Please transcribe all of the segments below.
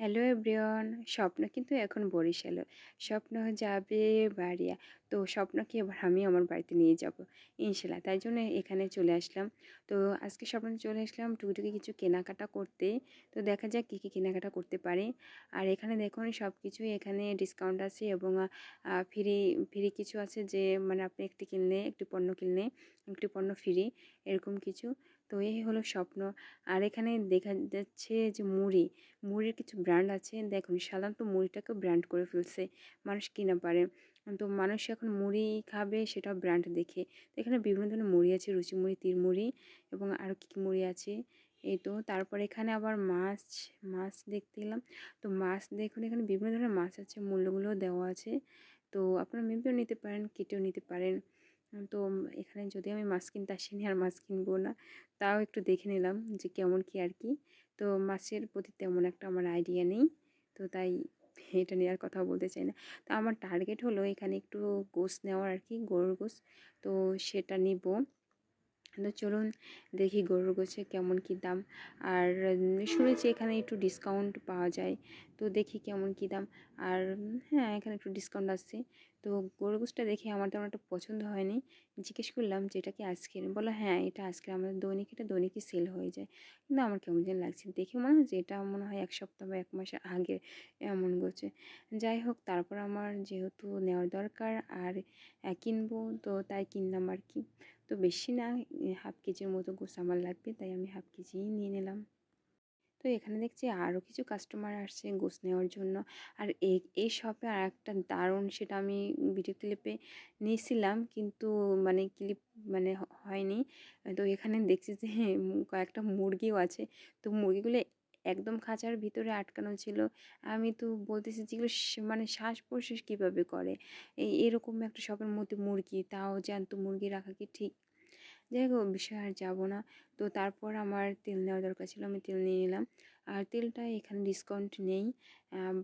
Hello everyone, স্বপ্ন কিন্তু এখন বরিশালে। স্বপ্ন যাবে বাড়িয়া। তো স্বপ্নকে এবার আমি আমার বাড়িতে নিয়ে যাব, ইনশাল্লাহ। তাই জন্য এখানে চলে আসলাম। তো আজকে স্বপ্ন চলে আসলাম টুকিটুকি কিছু কেনাকাটা করতে। তো দেখা যাক কী কী কেনাকাটা করতে পারে। আর এখানে দেখুন সব কিছুই এখানে ডিসকাউন্ট আছে এবং ফ্রি ফ্রি কিছু আছে যে মানে আপনি একটি কিনলে, একটি পণ্য কিনলে, একটি পণ্য ফ্রি এরকম কিছু। তো এই হলো স্বপ্ন। আর এখানে দেখা যাচ্ছে যে মুড়ি, মুড়ির কিছু ব্র্যান্ড আছে। দেখুন, সাধারণত মুড়িটাকেও ব্র্যান্ড করে ফেলছে মানুষ কিনা পারে। তো মানুষ এখন মুড়ি খাবে সেটা ব্র্যান্ড দেখে। তো এখানে বিভিন্ন ধরনের মুড়ি আছে, রুচি মুড়ি তীর মুড়ি এবং আরও কী কী মুড়ি আছে। এই তো, তারপর এখানে আবার মাছ মাছ দেখতে গেলাম। তো মাছ দেখুন, এখানে বিভিন্ন ধরনের মাছ আছে, মূল্যগুলোও দেওয়া আছে। তো আপনারা মেপেও নিতে পারেন, কেটেও নিতে পারেন। তো এখানে যদি আমি মাছ কিনতে আসিনি আর মাছ কিনবো না। তাও একটু দেখে নিলাম যে কেমন কি আর কি। তো মাছের প্রতি তেমন একটা আমার আইডিয়া নেই। তো তাই এটা নেওয়ার কথা বলতে চাই না। তো আমার টার্গেট হলো এখানে একটু গোস নেওয়ার আর কি, গরুর গোস তো সেটা নিব। তো চলুন দেখি গরুর গোছে কেমন কী দাম। আর শুনেছি এখানে একটু ডিসকাউন্ট পাওয়া যায়, তো দেখি কেমন কী দাম। আর হ্যাঁ এখানে একটু ডিসকাউন্ট আসছে। তো গরুর গোছটা দেখে আমার তেমন একটা পছন্দ হয়নি। জিজ্ঞেস করলাম যে, এটা কি আজকের বলো হ্যাঁ এটা আজকের আমাদের দৈনিক, এটা দৈনিকই সেল হয়ে যায়। কিন্তু আমার কেমন যেন লাগছে। দেখে মনে হয় যে, এটা মনে হয় এক সপ্তাহ বা এক মাসের আগে এমন গোছে। যাই হোক, তারপর আমার যেহেতু নেওয়ার দরকার আর কিনবো, তো তাই কিনলাম আর কি। তো বেশি না হাফ কেজির মতো গোস আমার লাগবে, তাই আমি হাফ কেজিই নিয়ে নিলাম। তো এখানে দেখছি আরও কিছু কাস্টমার আসছে গোস নেওয়ার জন্য। আর এই এই শপে আর একটা দারুণ সেটা আমি ভিডিও ক্লিপে নিয়েছিলাম, কিন্তু মানে ক্লিপ মানে হয়নি। তো এখানে দেখছি যে, কয়েকটা মুরগিও আছে। তো মুরগিগুলো একদম খাঁচার ভিতরে আটকানো ছিল। আমি তো বলতেছি যেগুলো মানে শ্বাস প্রশ্বাস কীভাবে করে? এই এরকম একটা সবের মধ্যে মুরগি, তাও জ্যান্ত মুরগি রাখা কি ঠিক? যাই হোক, বিষয় আর যাব না। তো তারপর আমার তেল নেওয়া দরকার ছিল, আমি তেল নিয়ে নিলাম। আর তেলটা এখানে ডিসকাউন্ট নেই।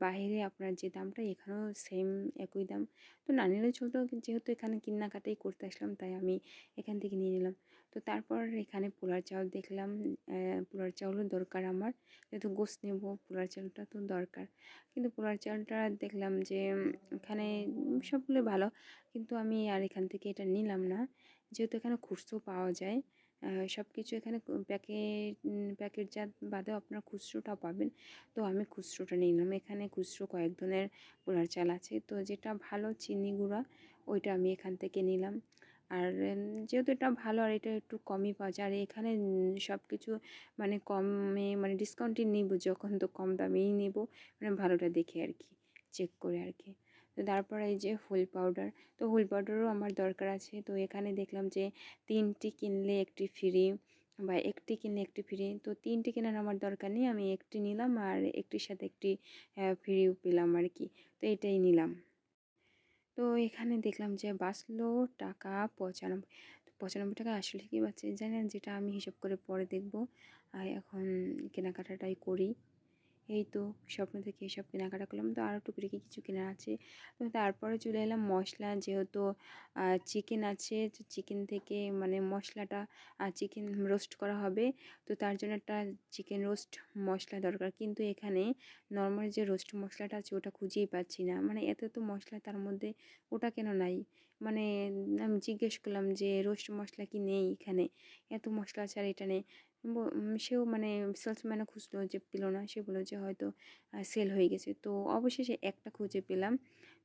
বাইরে আপনার যে দামটা, এখানেও সেম একই দাম। তো না নিলেও চলতো, যেহেতু এখানে কেনাকাটাই করতে আসলাম, তাই আমি এখান থেকে নিয়ে নিলাম। তো তারপর এখানে পোলার চাউল দেখলাম পোলার চাউলও দরকার আমার। যেহেতু গোস নেব, পোলার চাউলটা তো দরকার। কিন্তু পোলার চাউলটা দেখলাম যে, এখানে সবগুলো ভালো। কিন্তু আমি আর এখান থেকে এটা নিলাম না। যেহেতু এখানে খুচরো পাওয়া যায় সব কিছু এখানে প্যাকেট প্যাকেটজাত বাদেও আপনার খুচরোটাও পাবেন। তো আমি খুচরোটা নিলাম। এখানে খুচরো কয়েক ধরনের পোলার চাল আছে। তো যেটা ভালো চিনি গুঁড়া, ওইটা আমি এখান থেকে নিলাম। আর যেহেতু এটা ভালো আর এটা একটু কমই পাওয়া যায়, আর এখানে সব কিছু মানে কমে মানে ডিসকাউন্টই নিব, যখন তো কম দামেই নেব। মানে ভালোটা দেখে আর কি চেক করে আর কি। তো তারপর এই যে হুল পাউডার, তো হুল পাউডারও আমার দরকার আছে। তো এখানে দেখলাম যে তিনটি কিনলে একটি ফ্রি বা একটি কিনলে একটি ফ্রি, তো তিনটি কেনার আমার দরকার নেই। আমি একটি নিলাম আর একটির সাথে একটি ফ্রিও পেলাম আর কি। তো এটাই নিলাম। তো এখানে দেখলাম যে বাঁচলো টাকা পঁচানব্বই পঁচানব্বই টাকা আসলে কি বাঁচছে জানেন যেটা আমি হিসাব করে পরে দেখব। আর এখন কেনাকাটাটাই করি। এই তো স্বপ্ন থেকে এসব কেনাকাটা করলাম। তো আরও টুকিটাকি কিছু কেনার আছে? তো তারপরে চলে এলাম মশলা। যেহেতু চিকেন আছে, তো চিকেন থেকে মানে মশলাটা চিকেন রোস্ট করা হবে। তো তার জন্য একটা চিকেন রোস্ট মশলা দরকার। কিন্তু এখানে নর্মাল যে রোস্ট মশলাটা আছে, ওটা খুঁজেই পাচ্ছি না। মানে এত তো মশলা তার মধ্যে ওটা কেন নাই? মানে আমি জিজ্ঞেস করলাম যে রোস্ট মশলা কি নেই এখানে? এত মশলা আর এটা নেই। সেও মানে সেলসম্যানও খুঁজলো যে পেল না, সে বলল যে হয়তো সেল হয়ে গেছে। তো অবশেষে একটা খুঁজে পেলাম।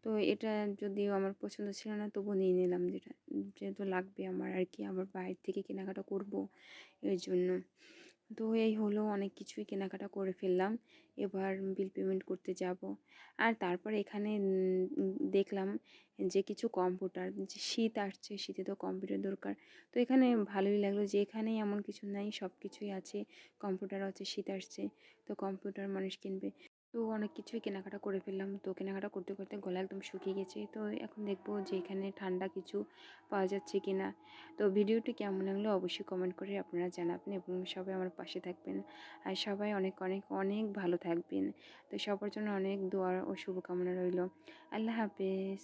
তো এটা যদিও আমার পছন্দ ছিল না তবু নিয়ে নিলাম যেটা, যেহেতু লাগবে আমার আর কি আমার বাইরে থেকে কেনাকাটা করব এর জন্য। তো এই হলো অনেক কিছুই কেনাকাটা করে ফেললাম। এবার বিল পেমেন্ট করতে যাব। আর তারপর এখানে দেখলাম যে কিছু কম্পিউটার, যে শীত আসছে, শীতে তো কম্পিউটার দরকার। তো এখানে ভালোই লাগল যে এখানেই এমন কিছু নাই সব কিছুই আছে, কম্পিউটার আছে, শীত আসছে, তো কম্পিউটার মানুষ কিনবে। তো অনেক কিছুই কেনাকাটা করে ফেললাম। তো কেনাকাটা করতে করতে গলা একদম শুকিয়ে গেছে। তো এখন দেখব যে এখানে ঠান্ডা কিছু পাওয়া যাচ্ছে কি না তো ভিডিওটি কেমন লাগল অবশ্যই কমেন্ট করে আপনারা জানাবেন এবং সবাই আমার পাশে থাকবেন। আর সবাই অনেক অনেক অনেক ভালো থাকবেন। তো সবার জন্য অনেক দোয়ার ও শুভকামনা রইল। আল্লাহ হাফেজ।